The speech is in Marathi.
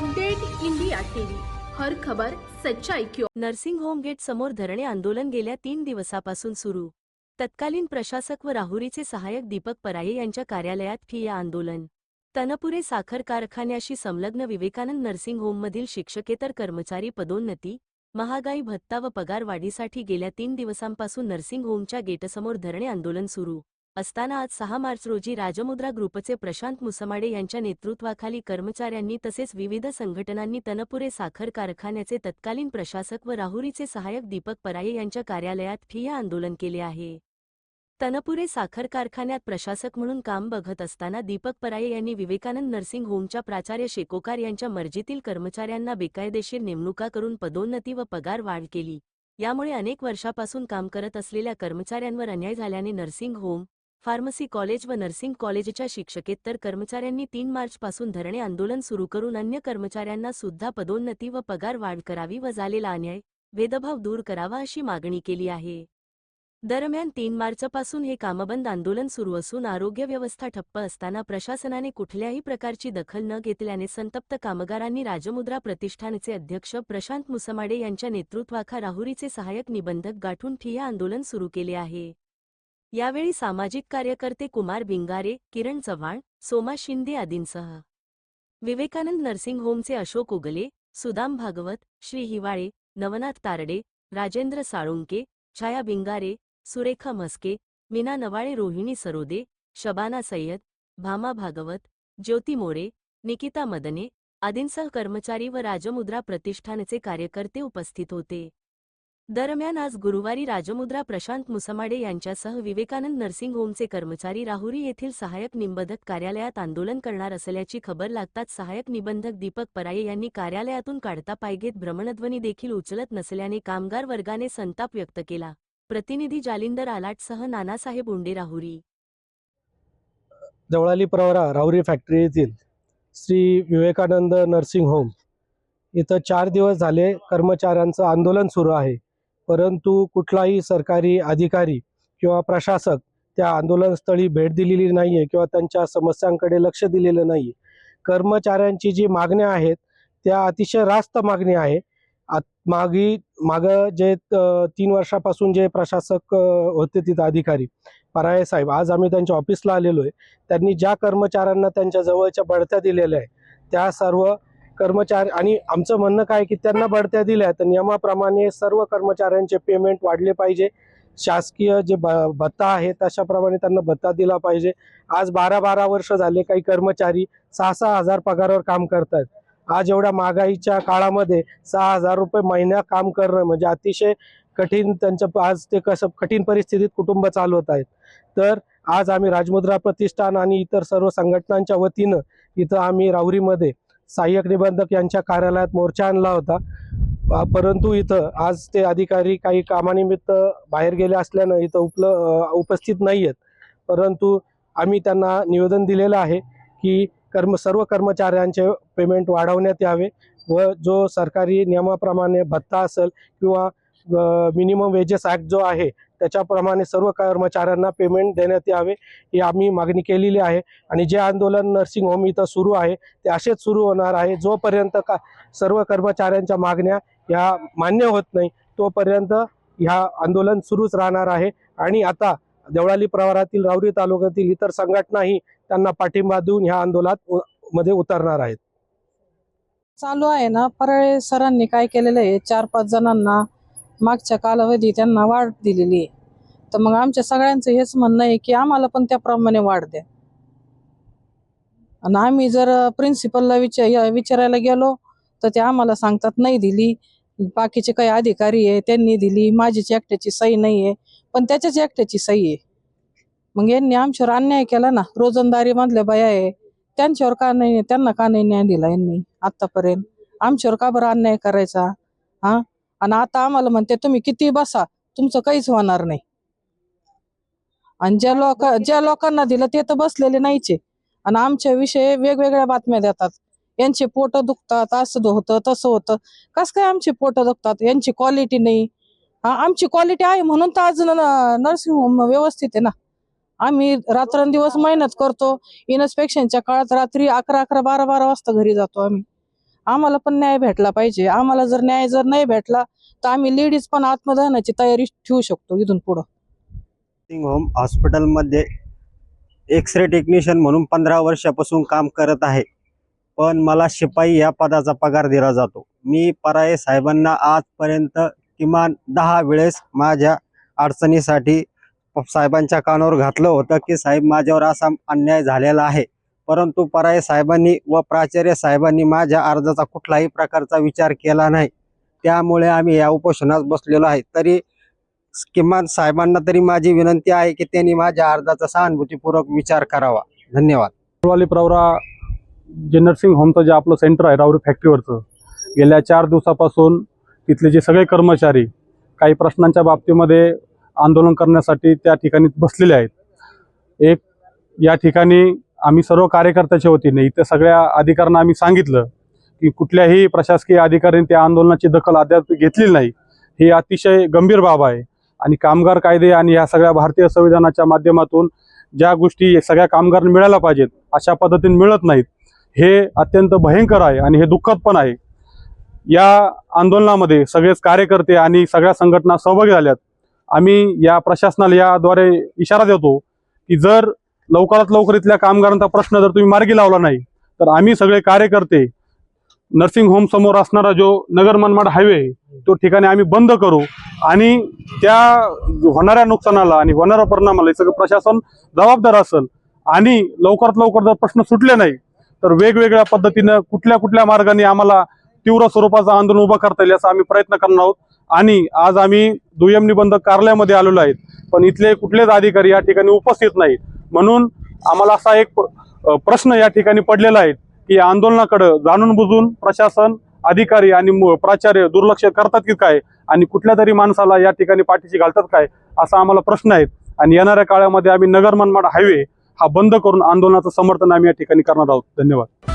Update India TV. हर खबर सच्चाई क्यों नर्सिंग होम गेट समोर धरणे आंदोलन गेल्या तीन दिवसापासून सुरू. तत्कालीन प्रशासक व राहुरीचे सहाय्यक दीपक पराये यांच्या कार्यालयात ठिय्या आंदोलन. तनपुरे साखर कारखान्याशी संलग्न विवेकानंद नर्सिंग होममधील शिक्षकेतर कर्मचारी पदोन्नती महागाई भत्ता व पगार वाढीसाठी गेल्या तीन दिवसांपासून नर्सिंग होमच्या गेटसमोर धरणे आंदोलन सुरू. असताना आज सहा मार्च रोजी राजमुद्रा ग्रुपचे प्रशांत मुसमाडे यांच्या नेतृत्वाखाली कर्मचाऱ्यांनी तसेच विविध संघटनांनी तनपुरे साखर कारखान्याचे तत्कालीन प्रशासक व राहुरीचे सहाय्यक दीपक पराये यांच्या कार्यालयात ठिय्या आंदोलन केले आहे. तनपुरे साखर कारखान्यात प्रशासक म्हणून काम बघत असताना दीपक पराये यांनी विवेकानंद नर्सिंग होमच्या प्राचार्य शेकोकार यांच्या मर्जीतील कर्मचाऱ्यांना बेकायदेशीर नेमणुका करून पदोन्नती व पगार वाढ केली. यामुळे अनेक वर्षापासून काम करत असलेल्या कर्मचाऱ्यांवर अन्याय झाल्याने नर्सिंग होम फार्मसी कॉलेज व नर्सिंग कॉलेजच्या शिक्षकेतर कर्मचाऱ्यांनी तीन मार्चपासून धरणे आंदोलन सुरू करून अन्य कर्मचाऱ्यांना सुद्धा पदोन्नती व पगार वाढ करावी व झालेला अन्याय भेदभाव दूर करावा अशी मागणी केली आहे. दरम्यान तीन मार्चपासून हे कामबंद आंदोलन सुरू असून आरोग्य व्यवस्था ठप्प असताना प्रशासनाने कुठल्याही प्रकारची दखल न घेतल्याने संतप्त कामगारांनी राजमुद्रा प्रतिष्ठानचे अध्यक्ष प्रशांत मुसमाडे यांच्या नेतृत्वाखा राहुरीचे सहाय्यक निबंधक गाठून ठिय्या आंदोलन सुरू केले आहे. यावेळी सामाजिक कार्यकर्ते कुमार बिंगारे किरण चव्हाण सोमा शिंदे आदींसह. विवेकानंद नर्सिंग होमचे अशोक उगले सुदाम भागवत श्री हिवाळे नवनाथ तारडे राजेंद्र साळुंके छाया बिंगारे सुरेखा म्हस्के मीना नवाळे रोहिणी सरोदे शबाना सय्यद भामा भागवत ज्योती मोरे निकिता मदने आदींसह कर्मचारी व राजमुद्रा प्रतिष्ठानचे कार्यकर्ते उपस्थित होते. दरम्यान आज गुरुवारी राजमुद्रा प्रशांत मुसमाडे यांच्यासह विवेकानंद नर्सिंग होमचे कर्मचारी राहुरी येथील सहाय्यक निबंधक कार्यालयात आंदोलन करणार असल्याची खबर लागताच सहाय्यक निबंधक दीपक पराये यांनी कार्यालयातून काढता पाय घेत भ्रमणध्वनी देखील उचलत नसल्याने कामगार वर्गाने संताप व्यक्त केला. प्रतिनिधी जालिंदर आलाटसह नानासाहेब उंडे राहुरी. जवळाली प्रवरा राहुरी फॅक्टरी येथील श्री विवेकानंद नर्सिंग होम. इथं चार दिवस झाले कर्मचाऱ्यांचं आंदोलन सुरू आहे. परंतु कुठलाही सरकारी अधिकारी किंवा प्रशासक त्या आंदोलनस्थळी भेट दिलेली नाही आहे किंवा त्यांच्या समस्यांकडे लक्ष दिलेलं नाही आहे कर्मचाऱ्यांची जी मागण्या आहेत त्या अतिशय रास्त मागणी आहे. आत मागी मागं जे तीन वर्षापासून जे प्रशासक होते तिथं अधिकारी पराये साहेब आज आम्ही त्यांच्या ऑफिसला आलेलो आहे. त्यांनी ज्या कर्मचाऱ्यांना त्यांच्या जवळच्या बढत्या दिलेल्या आहे त्या सर्व कर्मचारी आणि आमचं म्हणणं काय की त्यांना बढत्या दिल्या तर नियमाप्रमाणे सर्व कर्मचाऱ्यांचे पेमेंट वाढले पाहिजे. शासकीय जे भत्ता आहे तशाप्रमाणे त्यांना भत्ता दिला पाहिजे. आज बारा बारा वर्ष झाले काही कर्मचारी सहा सहा हजार पगारावर काम करतात आज एवढ्या महागाईच्या काळामध्ये सहा हजार रुपये महिन्या काम करणं म्हणजे अतिशय कठीण त्यांचं आज ते कसं कठीण परिस्थितीत कुटुंब चालवत आहेत. तर आज आम्ही राजमुद्रा प्रतिष्ठान आणि इतर सर्व संघटनांच्या वतीनं इथं आम्ही राहुरीमध्ये सहाय्यक निबंधक यांच्या कार्यालयात मोर्चा आणला होता. परंतु इथं आज ते अधिकारी काही कामानिमित्त बाहेर गेले असल्यानं इथं उपल उपस्थित नाही आहेत परंतु आम्ही त्यांना निवेदन दिलेलं आहे की कर्म सर्व कर्मचाऱ्यांचे पेमेंट वाढवण्यात यावे व जो सरकारी नियमाप्रमाणे भत्ता असेल किंवा मिनिमम वेजेस ॲक्ट जो आहे त्याच्याप्रमाणे सर्व कर्मचाऱ्यांना पेमेंट देण्यात यावे ही आम्ही मागणी केलेली आहे. आणि जे आंदोलन नर्सिंग होम इथं सुरू आहे ते असेच सुरू होणार आहे. जोपर्यंत का सर्व कर्मचाऱ्यांच्या मागण्या ह्या मान्य होत नाही तोपर्यंत ह्या आंदोलन सुरूच राहणार आहे. आणि आता देवळाली प्रवारातील रावरी तालुक्यातील इतर संघटनाही त्यांना पाठिंबा देऊन ह्या आंदोलनात मध्ये उतरणार आहेत. चालू आहे ना परळे सरांनी काय केलेलं आहे? चार पाच जणांना मागच्या कालावधी त्यांना वाढ दिलेली आहे. तर मग आमच्या सगळ्यांचं हेच म्हणणं आहे की आम्हाला पण त्याप्रमाणे वाढ द्या. आणि आम्ही जर प्रिन्सिपलला विचार विचारायला गेलो तर ते आम्हाला सांगतात नाही दिली. बाकीचे काही अधिकारी आहे त्यांनी दिली. माझीच एकट्याची सही नाही आहे. पण त्याच्याच एकट्याची सही आहे. मग यांनी आमच्यावर अन्याय केला ना रोजंदारी मधल्या बाया आहे त्यांच्यावर का नाही त्यांना का नाही न्याय दिला यांनी आतापर्यंत आमच्यावर का बरं अन्याय करायचा? हा? आणि आता आम्हाला म्हणते तुम्ही किती बसा तुमचं काहीच होणार नाही. आणि ज्या लोक ज्या लोकांना दिलं ते तर बसलेले नाहीचे. आणि आमच्या विषयी वेगवेगळ्या बातम्या देतात. यांचे पोट दुखतात असं होतं तसं होतं. कस काय आमची पोट दुखतात? यांची क्वालिटी नाही. हा आमची क्वालिटी आहे म्हणून तर आज नर्सिंग होम व्यवस्थित आहे ना. आम्ही रात्रंदिवस मेहनत करतो. इन्स्पेक्शनच्या काळात रात्री अकरा अकरा बारा बारा वाजता घरी जातो आम्ही. आम्हाला पण न्याय भेटला पाहिजे. आम्हाला जर न्याय जर नाही भेटला तर आम्ही लेडीज पण आत्मदहनाची तयारी ठेवू शकतो इथून पुढं. नर्सिंग होम हॉस्पिटलमध्ये एक्स रे टेक्निशियन म्हणून पंधरा वर्षापासून काम करत आहे. पण मला शिपाई या पदाचा पगार दिला जातो. मी पराये साहेबांना आजपर्यंत किमान दहा वेळेस माझ्या अडचणीसाठी साहेबांच्या कानावर घातलं होतं की साहेब माझ्यावर असा अन्याय झालेला आहे. परंतु पराय साहेबांनी व प्राचार्य साहेबांनी माझ्या अर्जाचा कुठलाही प्रकारचा विचार केला नाही. त्यामुळे आम्ही या उपोषणात बसलेलो आहे. तरी किमान साहेबांना तरी माझी विनंती आहे की त्यांनी माझ्या अर्जाचा सहानुभूतीपूर्वक विचार करावा. धन्यवाद. वाली प्रवरा जे नर्सिंग होमचं जे आपलं सेंटर आहे राहुरी फॅक्टरीवरचं गेल्या चार दिवसापासून तिथले जे सगळे कर्मचारी काही प्रश्नांच्या बाबतीमध्ये आंदोलन करण्यासाठी त्या ठिकाणी बसलेले आहेत. एक या ठिकाणी आम्ही सर्व कार्यकर्त्याच्या वतीने इथं सगळ्या अधिकाऱ्यांना आम्ही सांगितलं की कुठल्याही प्रशासकीय अधिकाऱ्यांनी त्या आंदोलनाची दखल अद्याप घेतलेली नाही. ही अतिशय गंभीर बाब आहे. आणि कामगार कायदे आणि या सगळ्या भारतीय संविधानाच्या माध्यमातून ज्या गोष्टी सगळ्या कामगारांना मिळायला पाहिजेत अशा पद्धतीने मिळत नाहीत हे अत्यंत भयंकर आहे आणि हे दुःखद पण आहे. या आंदोलनामध्ये सगळेच कार्यकर्ते आणि सगळ्या संघटना सहभागी झाल्यात. आम्ही या प्रशासनाला याद्वारे इशारा देतो की जर लवकरात लवकर इथल्या कामगारांचा प्रश्न जर तुम्ही मार्गी लावला नाही तर आम्ही सगळे कार्यकर्ते नर्सिंग होम समोर असणारा जो नगर मनमाड हायवे तो ठिकाणी आम्ही बंद करू. आणि त्या होणाऱ्या नुकसानाला आणि होणाऱ्या परिणामाला हे सगळं प्रशासन जबाबदार असेल. आणि लवकरात लवकर जर प्रश्न सुटले नाही तर वेगवेगळ्या पद्धतीनं कुठल्या कुठल्या मार्गाने आम्हाला तीव्र स्वरूपाचं आंदोलन उभं करता येईल याचा आम्ही प्रयत्न करणार आहोत. आणि आज आम्ही दुय्यम निबंधक कार्यालयामध्ये आलेलो आहेत पण इथले कुठलेच अधिकारी या ठिकाणी उपस्थित नाहीत. म्हणून आम्हाला असा एक प्रश्न या ठिकाणी पडलेला आहे की या आंदोलनाकडं जाणून बुजून प्रशासन अधिकारी आणि मु- प्राचार्य दुर्लक्ष करतात की काय? आणि कुठल्या तरी माणसाला या ठिकाणी पाठीशी घालतात काय? असा आम्हाला प्रश्न आहेत आणि येणाऱ्या काळामध्ये आम्ही नगर मनमाड हायवे हा बंद करून आंदोलनाचं समर्थन आम्ही या ठिकाणी करणार आहोत. धन्यवाद.